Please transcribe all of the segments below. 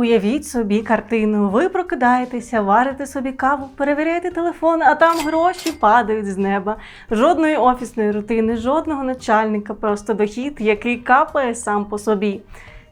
Уявіть собі картину. Ви прокидаєтеся, варите собі каву, перевіряєте телефон, а там гроші падають з неба. Жодної офісної рутини, жодного начальника, просто дохід, який капає сам по собі.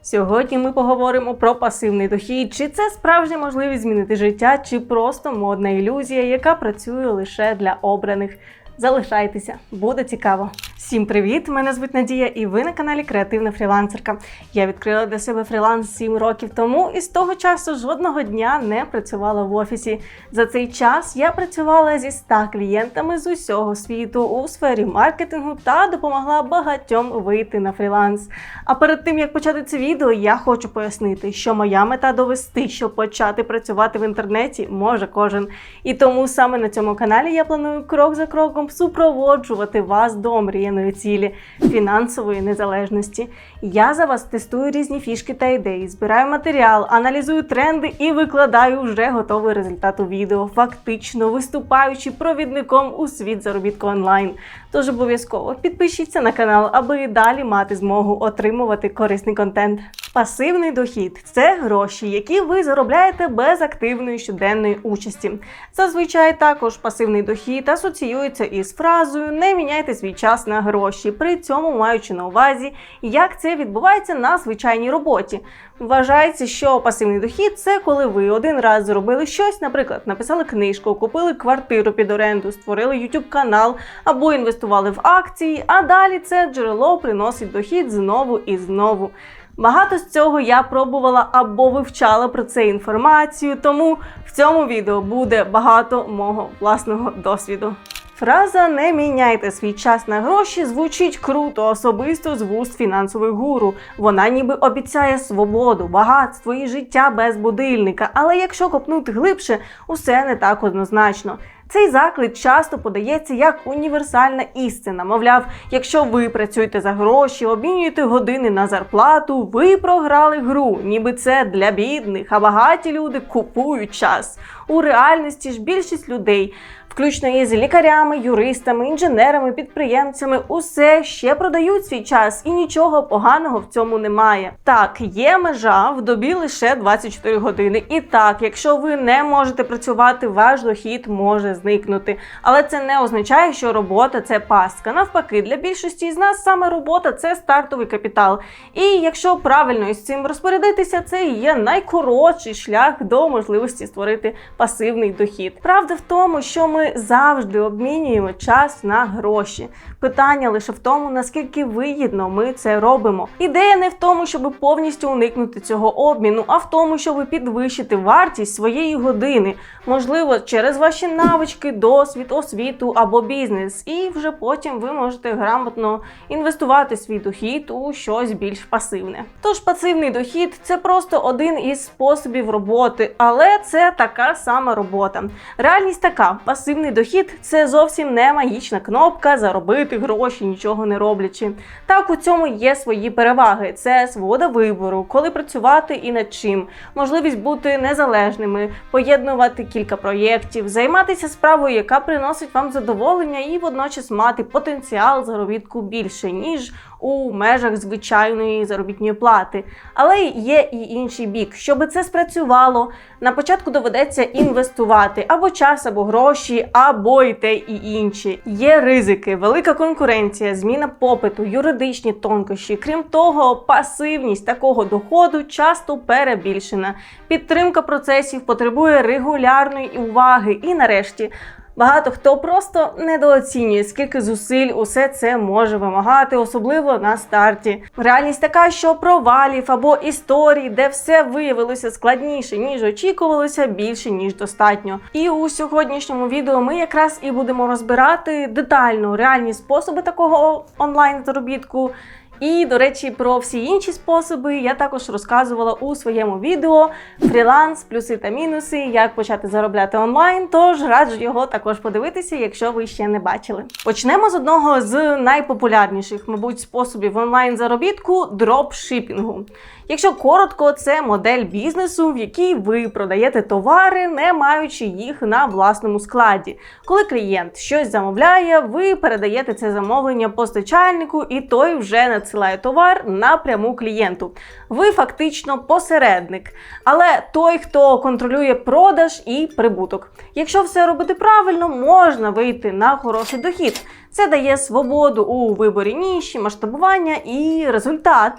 Сьогодні ми поговоримо про пасивний дохід. Чи це справжня можливість змінити життя, чи просто модна ілюзія, яка працює лише для обраних. Залишайтеся, буде цікаво. Всім привіт! Мене звуть Надія, і ви на каналі Креативна фрілансерка. Я відкрила для себе фріланс 7 років тому і з того часу жодного дня не працювала в офісі. За цей час я працювала зі 100 клієнтами з усього світу у сфері маркетингу та допомогла багатьом вийти на фріланс. А перед тим як почати це відео, я хочу пояснити, що моя мета довести, що почати працювати в інтернеті може кожен. І тому саме на цьому каналі я планую крок за кроком супроводжувати вас до омріяної цілі фінансової незалежності. Я за вас тестую різні фішки та ідеї, збираю матеріал, аналізую тренди і викладаю вже готовий результат у відео, фактично виступаючи провідником у світ заробітку онлайн. Тож обов'язково підпишіться на канал, аби далі мати змогу отримувати корисний контент. Пасивний дохід це гроші, які ви заробляєте без активної щоденної участі. Зазвичай також пасивний дохід асоціюється із фразою Не міняйте свій час на гроші, при цьому маючи на увазі, як це відбувається на звичайній роботі. Вважається, що пасивний дохід це коли ви один раз зробили щось, наприклад, написали книжку, купили квартиру під оренду, створили YouTube канал або інвестували в акції, а далі це джерело приносить дохід знову і знову. Багато з цього я пробувала або вивчала про це інформацію, тому в цьому відео буде багато мого власного досвіду. Фраза не міняйте свій час на гроші звучить круто, особисто з вуст фінансових гуру. Вона ніби обіцяє свободу, багатство і життя без будильника. Але якщо копнути глибше, усе не так однозначно. Цей заклик часто подається як універсальна істина. Мовляв, якщо ви працюєте за гроші, обмінюєте години на зарплату, ви програли гру, ніби це для бідних, а багаті люди купують час. У реальності ж більшість людей, включно із лікарями, юристами, інженерами, підприємцями, усе ще продають свій час, і нічого поганого в цьому немає. Так, є межа в добі лише 24 години. І так, якщо ви не можете працювати, ваш дохід може зникнути. Але це не означає, що робота це пастка. Навпаки, для більшості з нас саме робота це стартовий капітал. І якщо правильно із цим розпорядитися, це є найкоротший шлях до можливості створити пасивний дохід. Правда в тому, що ми завжди обмінюємо час на гроші. Питання лише в тому, наскільки вигідно ми це робимо. Ідея не в тому, щоб повністю уникнути цього обміну, а в тому, щоб підвищити вартість своєї години, можливо, через ваші навички, досвід, освіту або бізнес. І вже потім ви можете грамотно інвестувати свій дохід у щось більш пасивне. Тож пасивний дохід це просто один із способів роботи, але це така сама робота. Реальність така: пасивний дохід це зовсім не магічна кнопка заробити гроші, нічого не роблячи. Так у цьому є свої переваги: це свобода вибору, коли працювати і над чим, можливість бути незалежними, поєднувати кілька проєктів, займатися справою, яка приносить вам задоволення, і водночас мати потенціал заробітку більше, ніж у межах звичайної заробітної плати. Але є і інший бік. Щоб це спрацювало, на початку доведеться інвестувати або час, або гроші, або і те, і інші. Є ризики, велика конкуренція, зміна попиту, юридичні тонкощі. Крім того, пасивність такого доходу часто перебільшена. Підтримка процесів потребує регулярної уваги. І нарешті. Багато хто просто недооцінює, скільки зусиль усе це може вимагати, особливо на старті. Реальність така, що провалів або історій, де все виявилося складніше, ніж очікувалося, більше ніж достатньо. І у сьогоднішньому відео ми якраз і будемо розбирати детально реальні способи такого онлайн заробітку. І, до речі, про всі інші способи я також розказувала у своєму відео фріланс, плюси та мінуси, як почати заробляти онлайн. Тож раджу його також подивитися, якщо ви ще не бачили. Почнемо з одного з найпопулярніших, мабуть, способів онлайн заробітку дропшипінгу. Якщо коротко, це модель бізнесу, в якій ви продаєте товари, не маючи їх на власному складі. Коли клієнт щось замовляє, ви передаєте це замовлення постачальнику, і той вже надсилає товар напряму клієнту. Ви фактично посередник, але той, хто контролює продаж і прибуток. Якщо все робити правильно, можна вийти на хороший дохід. Це дає свободу у виборі ніші, масштабування і результат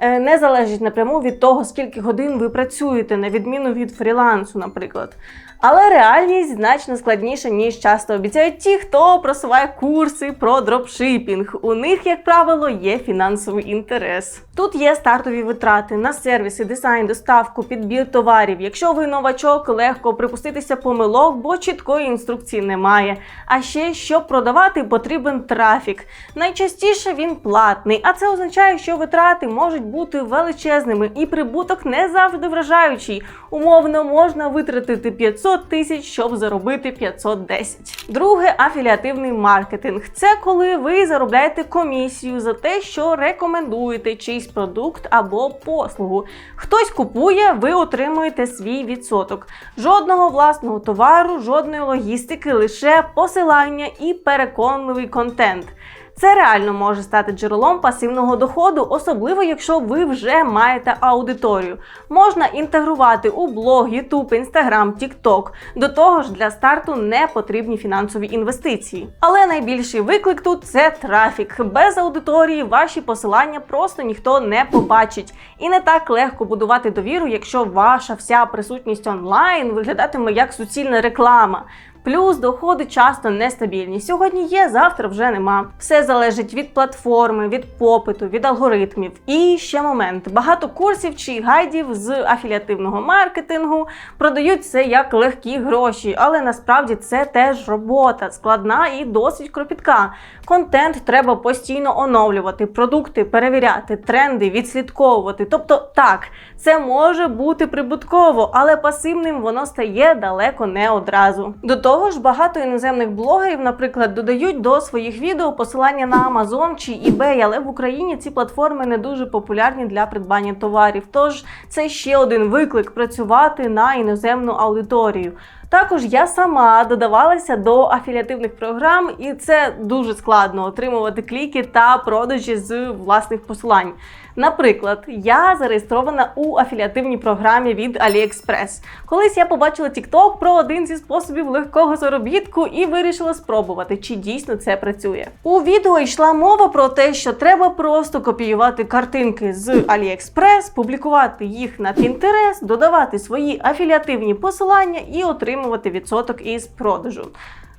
не залежить напряму від того, скільки годин ви працюєте, на відміну від фрілансу, наприклад. Але реальність значно складніша, ніж часто обіцяють ті, хто просуває курси про дропшипінг. У них, як правило, є фінансовий інтерес. Тут є стартові витрати на сервіси, дизайн, доставку, підбір товарів. Якщо ви новачок, легко припуститися помилок, бо чіткої інструкції немає. А ще щоб продавати, потрібен трафік. Найчастіше він платний, а це означає, що витрати можуть бути величезними і прибуток не завжди вражаючий. Умовно можна витратити 500 тисяч, щоб заробити 510. Друге афіліативний маркетинг. Це коли ви заробляєте комісію за те, що рекомендуєте чийсь продукт або послугу. Хтось купує, ви отримуєте свій відсоток. Жодного власного товару, жодної логістики, лише посилання і переконливий контент. Це реально може стати джерелом пасивного доходу, особливо якщо ви вже маєте аудиторію. Можна інтегрувати у блог, YouTube, Instagram, TikTok. До того ж, для старту не потрібні фінансові інвестиції. Але найбільший виклик тут це трафік. Без аудиторії ваші посилання просто ніхто не побачить. І не так легко будувати довіру, якщо ваша вся присутність онлайн виглядатиме як суцільна реклама. Плюс доходи часто нестабільні. Сьогодні є, завтра вже нема. Все залежить від платформи, від попиту, від алгоритмів. І ще момент: багато курсів чи гайдів з афіліативного маркетингу продають це як легкі гроші, але насправді це теж робота складна і досить кропітка. Контент треба постійно оновлювати, продукти перевіряти, тренди відслідковувати. Тобто, так, це може бути прибутково, але пасивним воно стає далеко не одразу. До того ж, багато іноземних блогерів, наприклад, додають до своїх відео посилання на Amazon чи eBay, але в Україні ці платформи не дуже популярні для придбання товарів. Тож це ще один виклик працювати на іноземну аудиторію. Також я сама додавалася до афіліативних програм, і це дуже складно отримувати кліки та продажі з власних посилань. Наприклад, я зареєстрована у афіліативній програмі від AliExpress. Колись я побачила TikTok про один зі способів легкого заробітку і вирішила спробувати, чи дійсно це працює. У відео йшла мова про те, що треба просто копіювати картинки з AliExpress, публікувати їх на Pinterest, додавати свої афіліативні посилання і отримувати відсоток із продажу.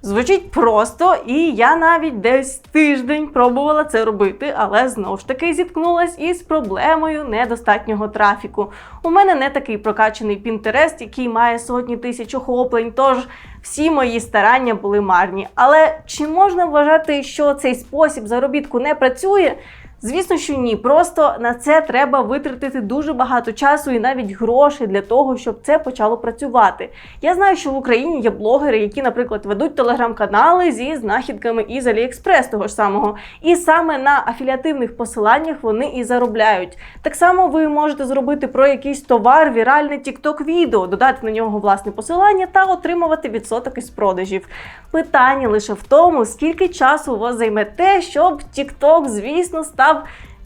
Звучить просто, і я навіть десь тиждень пробувала це робити, але знову ж таки зіткнулась із проблемою недостатнього трафіку. У мене не такий прокачаний Pinterest, який має сотні тисяч охоплень, тож всі мої старання були марні. Але чи можна вважати, що цей спосіб заробітку не працює? Звісно, що ні. Просто на це треба витратити дуже багато часу і навіть грошей для того, щоб це почало працювати. Я знаю, що в Україні є блогери, які, наприклад, ведуть телеграм-канали зі знахідками із Аліекспрес того ж самого. І саме на афіліативних посиланнях вони і заробляють. Так само ви можете зробити про якийсь товар віральне TikTok відео, додати на нього власне посилання та отримувати відсоток із продажів. Питання лише в тому, скільки часу у вас займе те, щоб TikTok, звісно, став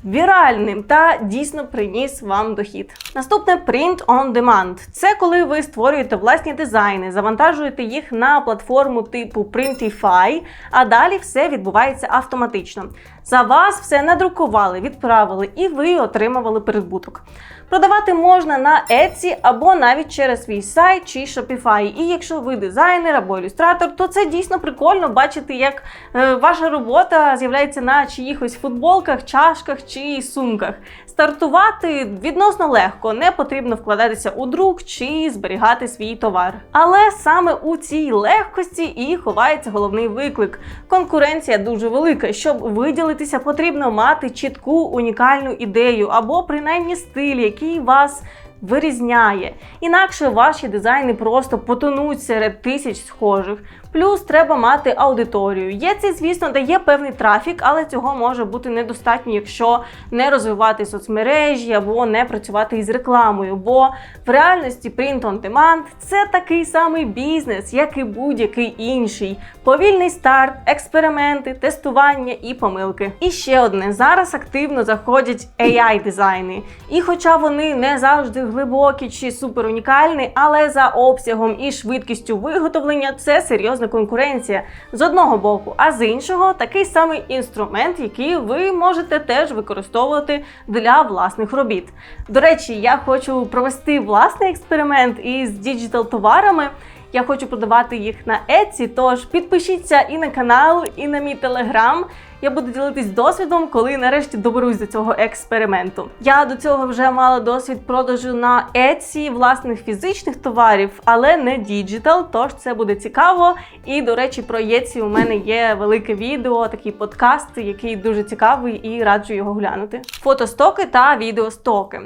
віральним та дійсно приніс вам дохід. Наступне Print on Demand. Це коли ви створюєте власні дизайни, завантажуєте їх на платформу типу Printify, а далі все відбувається автоматично. За вас все надрукували, відправили і ви отримували прибуток. Продавати можна на Etsy або навіть через свій сайт чи Shopify. І якщо ви дизайнер або ілюстратор, то це дійсно прикольно бачити, як е, ваша робота з'являється на чиїхось футболках, чашках чи сумках. Стартувати відносно легко, не потрібно вкладатися у друк чи зберігати свій товар. Але саме у цій легкості і ховається головний виклик. Конкуренція дуже велика. Щоб виділитися, потрібно мати чітку унікальну ідею або принаймні стиль, який вас вирізняє. Інакше ваші дизайни просто потонуть серед тисяч схожих. Плюс треба мати аудиторію. Є це, звісно, дає певний трафік, але цього може бути недостатньо, якщо не розвивати соцмережі або не працювати із рекламою. Бо в реальності print on demand – це такий самий бізнес, як і будь-який інший. Повільний старт, експерименти, тестування і помилки. І ще одне: зараз активно заходять ai дизайни. І хоча вони не завжди глибокі чи супер унікальні, але за обсягом і швидкістю виготовлення це серйозна конкуренція з одного боку, а з іншого такий самий інструмент, який ви можете теж використовувати для власних робіт. До речі, я хочу провести власний експеримент із діджитал товарами. Я хочу продавати їх на Etsy, тож підпишіться і на канал, і на мій телеграм. Я буду ділитись досвідом, коли нарешті доберусь до цього експерименту. Я до цього вже мала досвід продажу на Etsy власних фізичних товарів, але не діджитал, тож це буде цікаво. І, до речі, про Etsy у мене є велике відео, такий подкаст, який дуже цікавий і раджу його глянути. Фотостоки та відеостоки.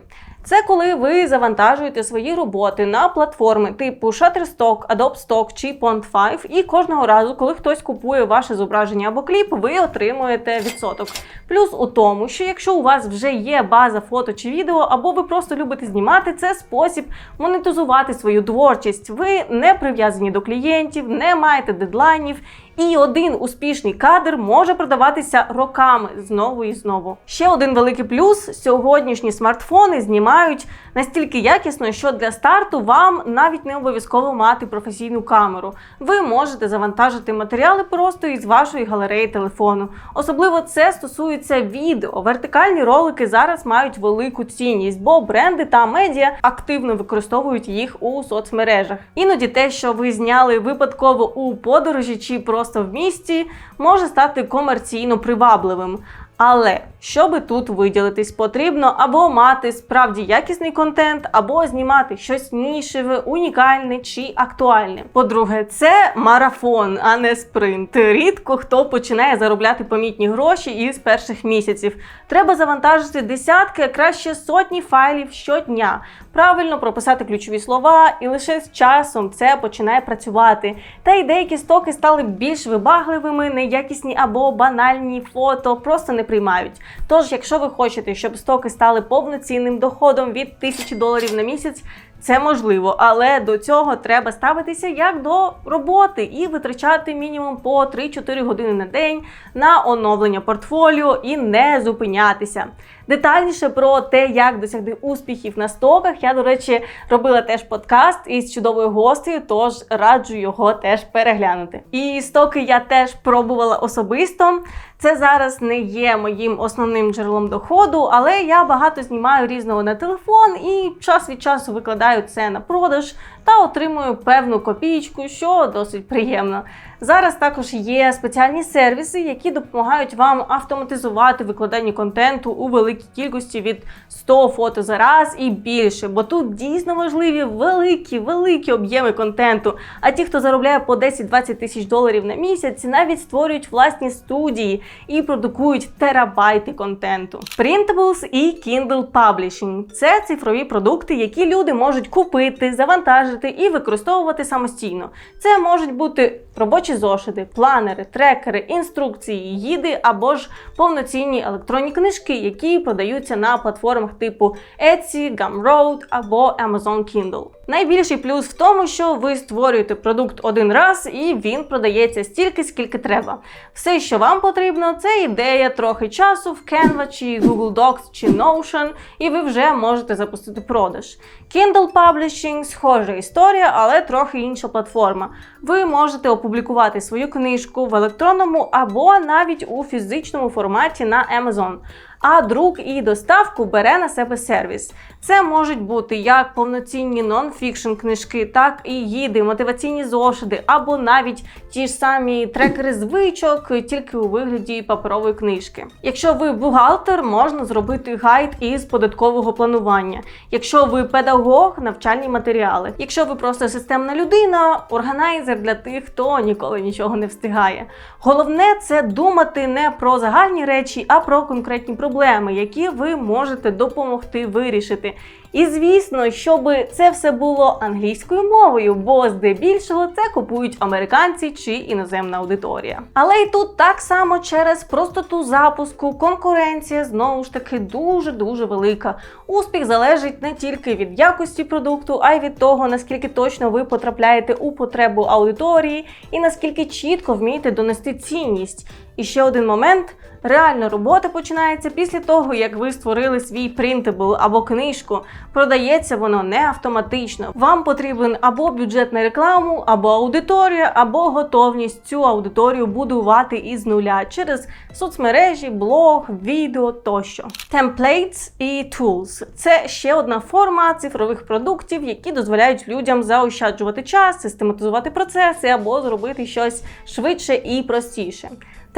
Це коли ви завантажуєте свої роботи на платформи типу Shutterstock, Adobe Stock чи Pond5, і кожного разу, коли хтось купує ваше зображення або кліп, ви отримуєте відсоток. Плюс у тому, що якщо у вас вже є база фото чи відео, або ви просто любите знімати, це спосіб монетизувати свою творчість. Ви не прив'язані до клієнтів, не маєте дедлайнів. І один успішний кадр може продаватися роками знову і знову. Ще один великий плюс: сьогоднішні смартфони знімають настільки якісно, що для старту вам навіть не обов'язково мати професійну камеру. Ви можете завантажити матеріали просто із вашої галереї телефону. Особливо це стосується відео. Вертикальні ролики зараз мають велику цінність, бо бренди та медіа активно використовують їх у соцмережах. Іноді те, що ви зняли випадково у подорожі чи просто в місті, може стати комерційно привабливим. Але щоб тут виділитись, потрібно або мати справді якісний контент, або знімати щось нішеве, унікальне чи актуальне. По-друге, це марафон, а не спринт. Рідко хто починає заробляти помітні гроші із перших місяців. Треба завантажити десятки, а краще сотні файлів щодня. Правильно прописати ключові слова, і лише з часом це починає працювати. Та й деякі стоки стали більш вибагливими, неякісні або банальні фото просто не приймають. Тож, якщо ви хочете, щоб стоки стали повноцінним доходом від 1000 доларів на місяць, це можливо, але до цього треба ставитися як до роботи і витрачати мінімум по 3-4 години на день на оновлення портфоліо і не зупинятися. Детальніше про те, як досягти успіхів на стоках, я, до речі, робила теж подкаст із чудовою гостею, тож раджу його теж переглянути. І стоки я теж пробувала особисто. Це зараз не є моїм основним джерелом доходу, але я багато знімаю різного на телефон і час від часу викладаю це на продаж та отримую певну копійку, що досить приємно. Зараз також є спеціальні сервіси, які допомагають вам автоматизувати викладання контенту у великій кількості від 100 фото за раз і більше, бо тут дійсно важливі великі, великі об'єми контенту. А ті, хто заробляє по 10-20 тисяч доларів на місяць, навіть створюють власні студії і продукують терабайти контенту. Printables і Kindle Publishing – це цифрові продукти, які люди можуть купити, завантажити і використовувати самостійно. Це можуть бути робочі зошити, планери, трекери, інструкції, гіди або ж повноцінні електронні книжки, які продаються на платформах типу Etsy, Gumroad або Amazon Kindle. Найбільший плюс в тому, що ви створюєте продукт один раз і він продається стільки, скільки треба. Все, що вам потрібно, це ідея, трохи часу в Canva чи Google Docs чи Notion, і ви вже можете запустити продаж. Kindle Publishing – схожа історія, але трохи інша платформа. Ви можете опублікувати свою книжку в електронному або навіть у фізичному форматі на Amazon. А друк і доставку бере на себе сервіс. Це можуть бути як повноцінні нон-фікшн книжки, так і гіди, мотиваційні зошити, або навіть ті ж самі трекери звичок, тільки у вигляді паперової книжки. Якщо ви бухгалтер, можна зробити гайд із податкового планування. Якщо ви педагог, навчальні матеріали. Якщо ви просто системна людина, органайзер для тих, хто ніколи нічого не встигає. Головне це думати не про загальні речі, а про конкретні проблеми, які ви можете допомогти вирішити. І звісно, щоб це все було англійською мовою, бо здебільшого це купують американці чи іноземна аудиторія. Але і тут так само через простоту запуску конкуренція знову ж таки дуже дуже велика. Успіх залежить не тільки від якості продукту, а й від того, наскільки точно ви потрапляєте у потребу аудиторії і наскільки чітко вмієте донести цінність. І ще один момент. Реальна робота починається після того, як ви створили свій принтабл або книжку. Продається воно не автоматично. Вам потрібен або бюджет на рекламу, або аудиторія, або готовність цю аудиторію будувати із нуля через соцмережі, блог, відео тощо. Templates і tools – це ще одна форма цифрових продуктів, які дозволяють людям заощаджувати час, систематизувати процеси або зробити щось швидше і простіше.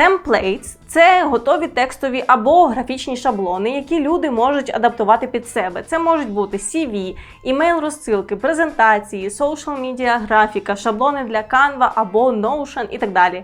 Templates – це готові текстові або графічні шаблони, які люди можуть адаптувати під себе. Це можуть бути CV, імейл-розсилки, презентації, media, графіка, шаблони для Canva або Notion і так далі.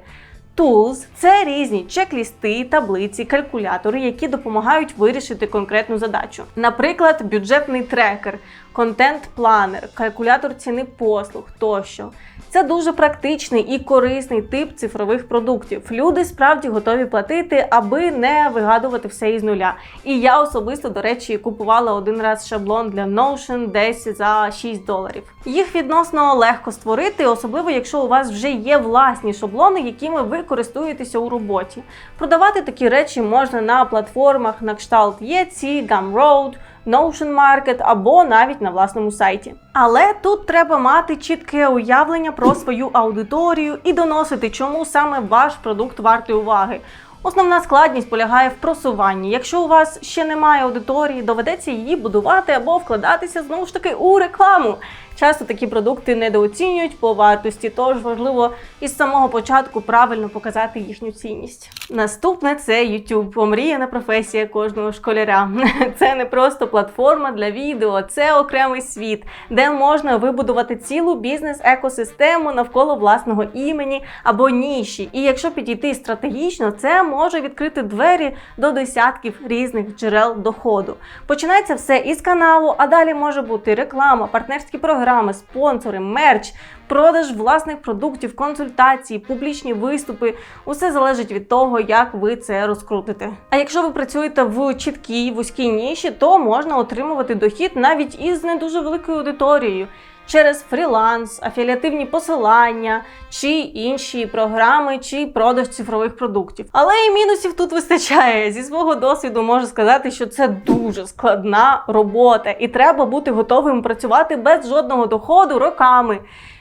Tools – це різні чек-лісти, таблиці, калькулятори, які допомагають вирішити конкретну задачу. Наприклад, бюджетний трекер, контент-планер, калькулятор ціни послуг тощо. Це дуже практичний і корисний тип цифрових продуктів. Люди справді готові платити, аби не вигадувати все із нуля. І я особисто, до речі, купувала один раз шаблон для Notion десь за 6 доларів. Їх відносно легко створити, особливо якщо у вас вже є власні шаблони, якими ви користуєтеся у роботі. Продавати такі речі можна на платформах на кшталт Etsy, Gumroad, Notion Market або навіть на власному сайті. Але тут треба мати чітке уявлення про свою аудиторію і доносити, чому саме ваш продукт вартий уваги. Основна складність полягає в просуванні. Якщо у вас ще немає аудиторії, доведеться її будувати або вкладатися знову ж таки у рекламу. Часто такі продукти недооцінюють по вартості, тож важливо із самого початку правильно показати їхню цінність. Наступне це YouTube, омріяна професія кожного школяря. Це не просто платформа для відео, це окремий світ, де можна вибудувати цілу бізнес-екосистему навколо власного імені або ніші. І якщо підійти стратегічно, це може відкрити двері до десятків різних джерел доходу. Починається все із каналу, а далі може бути реклама, партнерські програми, спонсори, мерч, продаж власних продуктів, консультації, публічні виступи. Усе залежить від того, як ви це розкрутите. А якщо ви працюєте в чіткій вузькій ніші, то можна отримувати дохід навіть із не дуже великою аудиторією. Через фріланс, афіліативні посилання чи інші програми, чи продаж цифрових продуктів. Але і мінусів тут вистачає. Зі свого досвіду можу сказати, що це дуже складна робота, і треба бути готовим працювати без жодного доходу роками.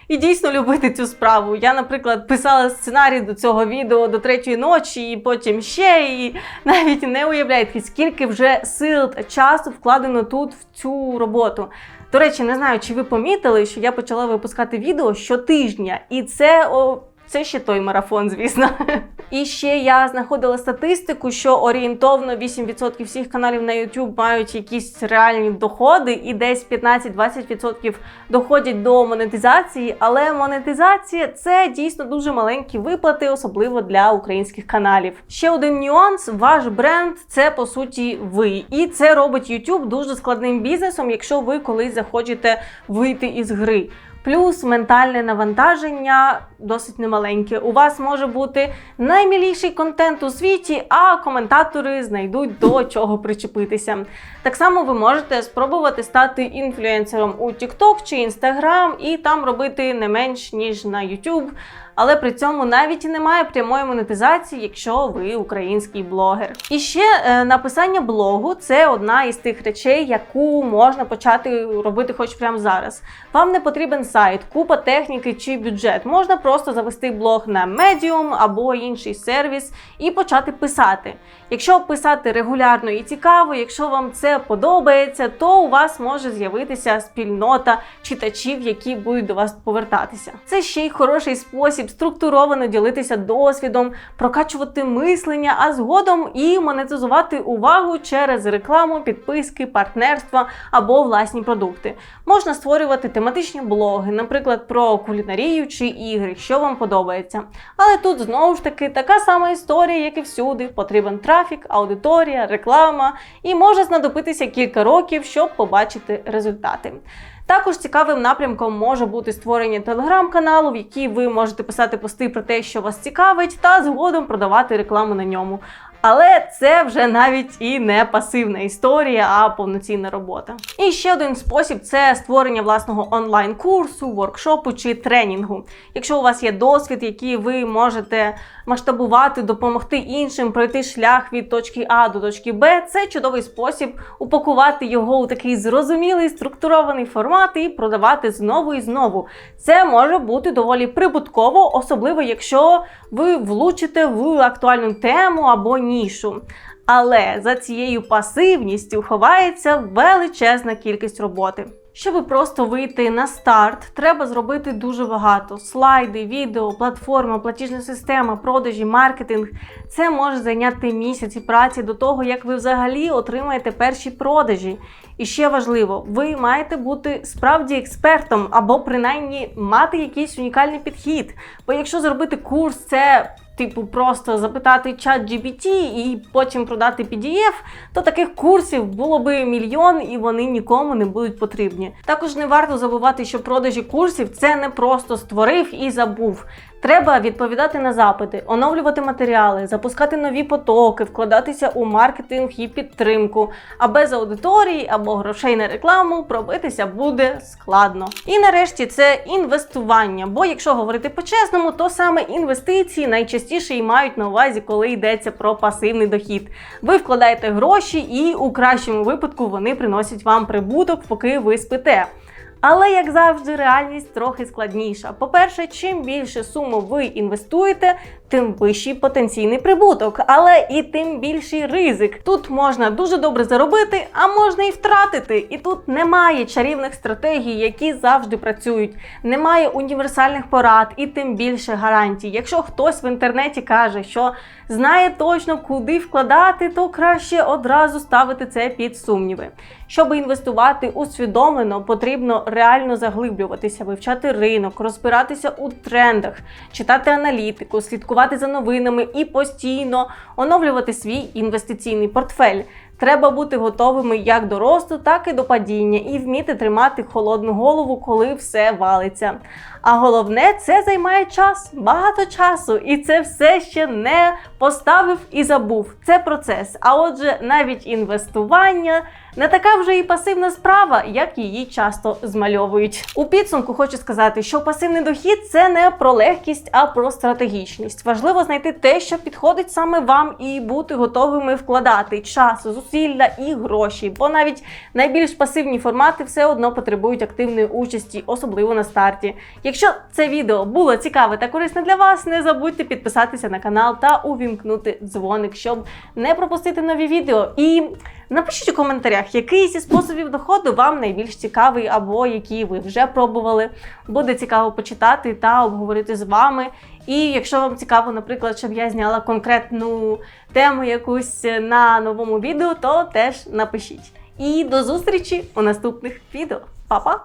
І дійсно любити цю справу. Я, наприклад, писала сценарій до цього відео до третьої ночі, і потім ще, і навіть не уявляєте, скільки вже сил та часу вкладено тут в цю роботу. До речі, не знаю, чи ви помітили, що я почала випускати відео щотижня, і це о. Це ще той марафон, звісно. І ще я знаходила статистику, що орієнтовно 8% всіх каналів на YouTube мають якісь реальні доходи, і десь 15-20% доходять до монетизації. Але монетизація це дійсно дуже маленькі виплати, особливо для українських каналів. Ще один нюанс: ваш бренд це по суті ви, і це робить YouTube дуже складним бізнесом, якщо ви колись захочете вийти із гри. Плюс ментальне навантаження досить немаленьке. У вас може бути найміліший контент у світі, а коментатори знайдуть до чого причепитися. Так само ви можете спробувати стати інфлюенсером у TikTok чи Instagram і там робити не менш ніж на YouTube. Але при цьому навіть немає прямої монетизації, якщо ви український блогер. І ще е, написання блогу це одна із тих речей, яку можна почати робити хоч прямо зараз. Вам не потрібен сайт, купа техніки чи бюджет. Можна просто завести блог на Medium або інший сервіс і почати писати. Якщо писати регулярно і цікаво, якщо вам це подобається, то у вас може з'явитися спільнота читачів, які будуть до вас повертатися. Це ще й хороший спосіб спосіб структуровано ділитися досвідом, прокачувати мислення, а згодом і монетизувати увагу через рекламу, підписки, партнерства або власні продукти. Можна створювати тематичні блоги, наприклад, про кулінарію чи ігри, що вам подобається. Але тут знову ж таки така сама історія, як і всюди. Потрібен трафік, аудиторія, реклама, і може знадобитися кілька років, щоб побачити результати. Також цікавим напрямком може бути створення телеграм-каналу, в який ви можете писати пости про те, що вас цікавить, та згодом продавати рекламу на ньому. Але це вже навіть і не пасивна історія, а повноцінна робота. І ще один спосіб це створення власного онлайн-курсу, воркшопу чи тренінгу. Якщо у вас є досвід, який ви можете масштабувати, допомогти іншим пройти шлях від точки А до точки Б, це чудовий спосіб упакувати його у такий зрозумілий структурований формат і продавати знову і знову. Це може бути доволі прибутково, особливо якщо ви влучите в актуальну тему або нішу. Але за цією пасивністю ховається величезна кількість роботи. Щоб просто вийти на старт, треба зробити дуже багато: слайди, відео, платформа, платіжна система, продажі, маркетинг. Це може зайняти місяці праці до того, як ви взагалі отримаєте перші продажі. І ще важливо, ви маєте бути справді експертом або принаймні мати якийсь унікальний підхід. Бо якщо зробити курс, це типу просто запитати чат GPT і потім продати PDF, то таких курсів було би мільйон і вони нікому не будуть потрібні. Також не варто забувати, що продажі курсів це не просто створив і забув. Треба відповідати на запити, оновлювати матеріали, запускати нові потоки, вкладатися у маркетинг і підтримку. А без аудиторії або грошей на рекламу пробитися буде складно. І нарешті це інвестування. Бо якщо говорити по-чесному, то саме інвестиції найчастіше і мають на увазі, коли йдеться про пасивний дохід. Ви вкладаєте гроші, і у кращому випадку вони приносять вам прибуток, поки ви спите. Але, як завжди, реальність трохи складніша. По-перше, чим більше суму ви інвестуєте, тим вищий потенційний прибуток, але і тим більший ризик. Тут можна дуже добре заробити, а можна і втратити. І тут немає чарівних стратегій, які завжди працюють. Немає універсальних порад і тим більше гарантій. Якщо хтось в інтернеті каже, що знає точно, куди вкладати, то краще одразу ставити це під сумніви. Щоб інвестувати усвідомлено, потрібно реально заглиблюватися, вивчати ринок, розбиратися у трендах, читати аналітику, слідкувати за новинами і постійно оновлювати свій інвестиційний портфель. Треба бути готовими як до росту, так і до падіння, і вміти тримати холодну голову, коли все валиться. А головне, це займає час, багато часу, і це все ще не поставив і забув. Це процес. А отже, навіть інвестування не така вже і пасивна справа, як її часто змальовують. У підсумку хочу сказати, що пасивний дохід це не про легкість, а про стратегічність. Важливо знайти те, що підходить саме вам, і бути готовими вкладати час, зусилля і гроші. Бо навіть найбільш пасивні формати все одно потребують активної участі, особливо на старті. Якщо це відео було цікаве та корисне для вас, не забудьте підписатися на канал та увімкнути дзвоник, щоб не пропустити нові відео. І напишіть у коментарях, який зі способів доходу вам найбільш цікавий, або які ви вже пробували. Буде цікаво почитати та обговорити з вами. І якщо вам цікаво, наприклад, щоб я зняла конкретну тему якусь на новому відео, то теж напишіть. І до зустрічі у наступних відео. Па-па!